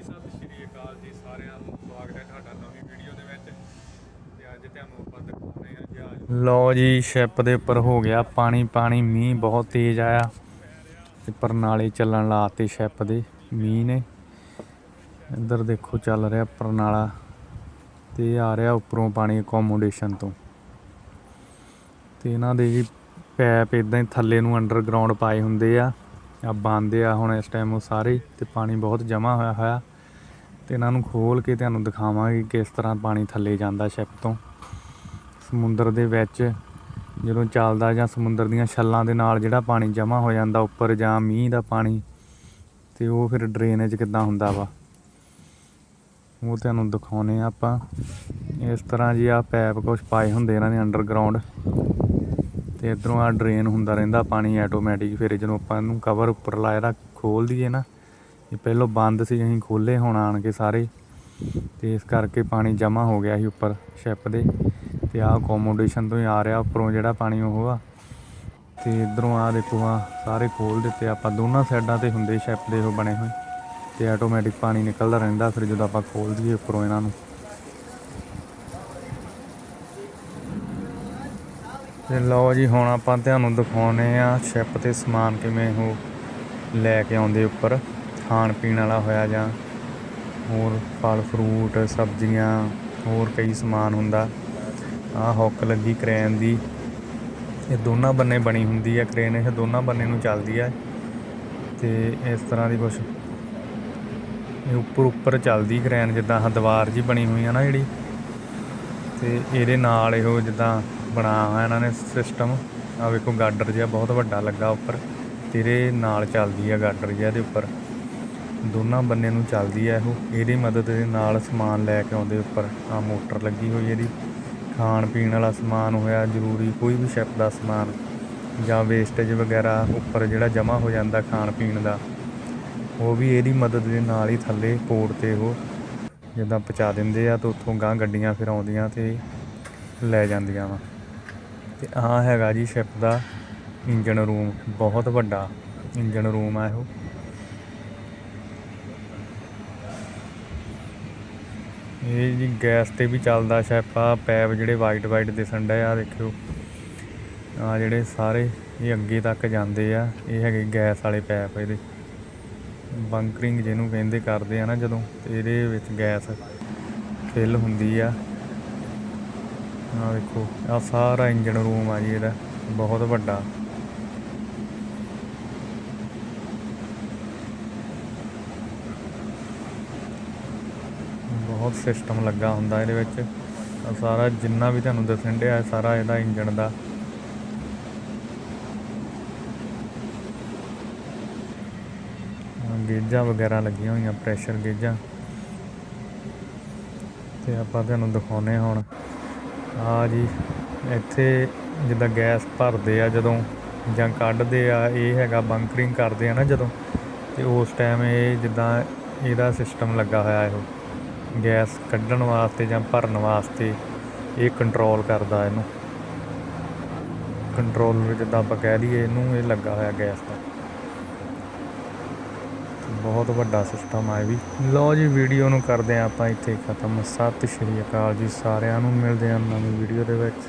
ਜੀ, ਸਤਿ ਸ਼੍ਰੀ ਅਕਾਲ ਜੀ ਸਾਰਿਆਂ ਨੂੰ। ਸਵਾਗਤ ਹੈ ਤੁਹਾਡਾ ਨਵੀਂ ਵੀਡੀਓ ਦੇ ਵਿੱਚ। ਤੇ ਅੱਜ ਤੁਹਾਨੂੰ ਆਪਾਂ ਦਿਖਾਉਣੇ ਆ ਜਹਾਜ਼। ਲਓ ਜੀ, ਸ਼ਿਪ ਦੇ ਉੱਪਰ ਹੋ ਗਿਆ ਪਾਣੀ ਪਾਣੀ, ਮੀਂਹ ਬਹੁਤ ਤੇਜ਼ ਆਇਆ। ਤੇ ਪਰਨਾਲੇ ਚੱਲਣ ਲਾਤੇ ਸ਼ਿਪ ਦੇ, ਮੀਂਹ ਨੇ। ਇੱਧਰ ਦੇਖੋ ਚੱਲ ਰਿਹਾ ਪਰਨਾਲਾ ਤੇ ਆ ਰਿਹਾ ਉੱਪਰੋਂ ਪਾਣੀ ਅਕੋਮੋਡੇਸ਼ਨ ਤੋਂ। ਤੇ ਇਹਨਾਂ ਦੇ ਜੀ ਪੈਪ ਇਦਾਂ ਹੀ ਥੱਲੇ ਨੂੰ ਅੰਡਰਗਰਾਉਂਡ ਪਾਏ ਹੁੰਦੇ ਆ। ਆ ਬੰਦ ਆ ਹੁਣ ਇਸ ਟਾਈਮ ਉਹ ਸਾਰੇ ਤੇ ਪਾਣੀ ਬਹੁਤ ਜਮਾ ਹੋਇਆ ਹੋਇਆ। ਤੇ ਇਹਨਾਂ ਨੂੰ ਖੋਲ ਕੇ ਤੁਹਾਨੂੰ ਦਿਖਾਵਾਂਗੇ ਕਿਸ ਤਰ੍ਹਾਂ ਪਾਣੀ ਥੱਲੇ ਜਾਂਦਾ ਸ਼ਿਪ ਤੋਂ। ਸਮੁੰਦਰ ਦੇ ਵਿੱਚ ਜਦੋਂ ਚੱਲਦਾ ਜਾਂ ਸਮੁੰਦਰ ਦੀਆਂ ਛੱਲਾਂ ਦੇ ਨਾਲ ਜਿਹੜਾ ਪਾਣੀ ਜਮਾ ਹੋ ਜਾਂਦਾ, ਉੱਪਰ ਜਾਂ ਮੀਂਹ ਦਾ ਪਾਣੀ, ਤੇ ਉਹ ਫਿਰ ਡਰੇਨੇਜ ਕਿੱਦਾਂ ਹੁੰਦਾ ਵਾ। ਉਹ ਤੁਹਾਨੂੰ ਦਿਖਾਉਨੇ ਆ ਆਪਾਂ। ਇਸ ਤਰ੍ਹਾਂ ਜੀ ਆ ਪੈਪ ਕੁਛ ਪਾਏ ਹੁੰਦੇ ਇਹਨਾਂ ਨੇ ਅੰਡਰਗਰਾਉਂਡ ਤੇ ਇਧਰੋਂ ਆ ਡਰੇਨ ਹੁੰਦਾ ਰਹਿੰਦਾ, ਪਾਣੀ ਆਟੋਮੈਟਿਕ ਫਿਰ ਜਦੋਂ ਆਪਾਂ ਇਹਨੂੰ ਕਵਰ ਉੱਪਰ ਲਾਇਆ ਦਾ ਖੋਲ ਦਈਏ ਨਾ, ਇਹ ਪਹਿਲਾਂ ਬੰਦ ਸੀ, ਅਸੀਂ ਖੋਲੇ ਹੁਣ ਆਣ ਕੇ ਸਾਰੇ। ਤੇ ਇਸ ਕਰਕੇ ਪਾਣੀ ਜਮਾ ਹੋ ਗਿਆ ਸੀ ਉੱਪਰ ਸ਼ਿਪ ਦੇ। ਤੇ ਆ ਅਕੋਮੋਡੇਸ਼ਨ ਤੋਂ ਹੀ ਆ ਰਿਹਾ ਉੱਪਰੋਂ ਜਿਹੜਾ ਪਾਣੀ ਉਹ ਆ। ਤੇ ਇਧਰੋਂ ਆ ਦੇਖੋ ਆ ਸਾਰੇ ਖੋਲ ਦਿੱਤੇ ਆਪਾਂ। ਦੋਨਾਂ ਸਾਈਡਾਂ ਤੇ ਹੁੰਦੇ ਸ਼ਿਪ ਦੇ ਉਹ ਬਣੇ ਹੋਏ। ਤੇ ਆਟੋਮੈਟਿਕ ਪਾਣੀ ਨਿਕਲਦਾ ਰਹਿੰਦਾ, ਫਿਰ ਜਦੋਂ ਆਪਾਂ ਖੋਲ ਦਈਏ ਉੱਪਰੋਂ ਇਹਨਾਂ ਨੂੰ। ਤੇ ਲਓ ਜੀ, ਹੁਣ ਆਪਾਂ ਤੁਹਾਨੂੰ ਦਿਖਾਉਨੇ ਆ ਸ਼ਿਪ ਤੇ ਸਮਾਨ ਕਿਵੇਂ ਉਹ ਲੈ ਕੇ ਆਉਂਦੇ ਉੱਪਰ। ਖਾਣ ਪੀਣ ਵਾਲਾ ਹੋਇਆ ਜਾਂ ਹੋਰ ਫਲ ਫਰੂਟ ਸਬਜ਼ੀਆਂ, ਹੋਰ ਕਈ ਸਮਾਨ ਹੁੰਦਾ। ਆਹ ਹੁੱਕ ਲੱਗੀ ਕ੍ਰੇਨ ਦੀ। ਇਹ ਦੋਨਾਂ ਬੰਨੇ ਬਣੀ ਹੁੰਦੀ ਹੈ ਕ੍ਰੇਨ, ਇਹ ਦੋਨਾਂ ਬੰਨੇ ਨੂੰ ਚੱਲਦੀ ਹੈ ਤੇ ਇਸ ਤਰ੍ਹਾਂ ਦੀ ਕੁਛ ਇਹ ਉੱਪਰ ਉੱਪਰ ਚੱਲਦੀ ਕ੍ਰੇਨ, ਜਿੱਦਾਂ ਆਹ ਦੀਵਾਰ ਜੀ ਬਣੀ ਹੋਈ ਆ ਨਾ ਜਿਹੜੀ। ਤੇ ਇਹਦੇ ਨਾਲ ਇਹੋ ਜਿੱਦਾਂ ਬਣਾ ਹੋਇਆ ਇਹਨਾਂ ਨੇ ਸਿਸਟਮ ਆ ਵੇਖੋ ਗਾਡਰ ਜਿਹਾ ਬਹੁਤ ਵੱਡਾ ਲੱਗਾ ਉੱਪਰ। ਤੇਰੇ ਨਾਲ ਚੱਲਦੀ ਆ ਗਾਡਰ ਜਿਹਾ ਦੇ ਉੱਪਰ। ਦੋਨਾਂ ਬੰਨੇ ਨੂੰ ਚੱਲਦੀ ਆ ਇਹੋ। ਇਹਦੀ ਮਦਦ ਦੇ ਨਾਲ ਸਮਾਨ ਲੈ ਕੇ ਆਉਂਦੇ ਉੱਪਰ। ਆ ਮੋਟਰ ਲੱਗੀ ਹੋਈ ਇਹਦੀ। ਖਾਣ ਪੀਣ ਵਾਲਾ ਸਮਾਨ ਹੋਇਆ, ਜ਼ਰੂਰੀ ਕੋਈ ਵੀ ਸ਼ਿਪ ਦਾ ਸਮਾਨ। ਜਾਂ ਵੇਸਟੇਜ ਵਗੈਰਾ ਉੱਪਰ ਜਿਹੜਾ ਜਮ੍ਹਾਂ ਹੋ ਜਾਂਦਾ ਖਾਣ ਪੀਣ ਦਾ। ਉਹ ਵੀ ਇਹਦੀ ਮਦਦ ਦੇ ਨਾਲ ਹੀ ਥੱਲੇ ਪੋਰਟ ਤੇ ਉਹ ਜਿੱਦਾਂ ਪਹੁੰਚਾ ਦਿੰਦੇ ਆ ਤੇ ਉੱਥੋਂ ਗਾਂ ਗੱਡੀਆਂ ਫਿਰ ਆਉਂਦੀਆਂ ਤੇ ਲੈ ਜਾਂਦੀਆਂ ਵਾ। ਤੇ ਆਹ ਹੈਗਾ ਜੀ ਸ਼ਿਪ ਦਾ ਇੰਜਨ ਰੂਮ ਬਹੁਤ ਵੱਡਾ ਇੰਜਨ ਰੂਮ ਆ ਇਹੋ। ਇਹ ਜੀ ਗੈਸ ਤੇ ਵੀ ਚੱਲਦਾ ਸ਼ਿਪ ਆ, ਪੈਪ ਜਿਹੜੇ ਵਾਈਟ ਵਾਈਟ ਦਿਸਣ ਡਏ ਆ ਦੇਖਿਓ। ਆ ਜਿਹੜੇ ਸਾਰੇ ਇਹ ਅੱਗੇ ਤੱਕ ਜਾਂਦੇ ਆ, ਇਹ ਹੈਗੇ ਗੈਸ ਵਾਲੇ ਪੈਪ ਇਹਦੇ। ਬੰਕਰਿੰਗ ਜਿਹਨੂੰ ਕਹਿੰਦੇ ਕਰਦੇ ਆ ਨਾ ਜਦੋਂ, ਤੇ ਇਹਦੇ ਵਿੱਚ ਗੈਸ ਫਿਲ ਹੁੰਦੀ ਆ। ਆ ਦੇਖੋ ਆ ਸਾਰਾ ਇੰਜਨ ਰੂਮ ਆ ਜੀ ਇਹਦਾ, ਬਹੁਤ ਵੱਡਾ। ਬਹੁਤ ਸਿਸਟਮ ਲੱਗਾ ਹੁੰਦਾ ਇਹਦੇ ਵਿੱਚ। ਸਾਰਾ ਜਿੰਨਾ ਵੀ ਤੁਹਾਨੂੰ ਦੱਸਣ ਡਿਆ, ਸਾਰਾ ਇਹਦਾ ਇੰਜਨ ਦਾ। ਆਹ ਗੇਜਾਂ ਵਗੈਰਾ ਲੱਗੀਆਂ ਹੋਈਆਂ ਪ੍ਰੈਸ਼ਰ ਗੇਜਾਂ। ਤੇ ਆਪਾਂ ਤੁਹਾਨੂੰ ਦਿਖਾਉਨੇ ਹੁਣ। ਆ ਜੀ, ਇੱਥੇ ਜਿੱਦਾਂ ਗੈਸ ਭਰਦੇ ਆ ਜਦੋਂ ਜਾਂ ਕੱਢਦੇ ਆ, ਇਹ ਹੈਗਾ ਬੰਕਰਿੰਗ ਕਰਦੇ ਆ ਨਾ ਜਦੋਂ, ਤੇ ਉਸ ਟਾਈਮ ਇਹ ਜਿੱਦਾਂ ਇਹਦਾ ਸਿਸਟਮ ਲੱਗਾ ਹੋਇਆ ਇਹੋ, ਗੈਸ ਕੱਢਣ ਵਾਸਤੇ ਜਾਂ ਭਰਨ ਵਾਸਤੇ ਇਹ ਕੰਟਰੋਲ ਕਰਦਾ ਇਹਨੂੰ। ਕੰਟਰੋਲ ਜਿੱਦਾਂ ਆਪਾਂ ਕਹਿ ਲਈਏ ਇਹਨੂੰ ਇਹ ਲੱਗਾ ਹੋਇਆ ਗੈਸ ਦਾ। ਬਹੁਤ ਵੱਡਾ ਸਿਸਟਮ ਆ ਇਹ ਵੀ। ਲਓ ਜੀ, ਵੀਡੀਓ ਨੂੰ ਕਰਦੇ ਆ ਆਪਾਂ ਇੱਥੇ ਖਤਮ। ਸਤਿ ਸ਼੍ਰੀ ਅਕਾਲ ਜੀ ਸਾਰਿਆਂ ਨੂੰ। ਮਿਲਦੇ ਆ ਨਵੀਂ ਵੀਡੀਓ ਦੇ ਵਿੱਚ।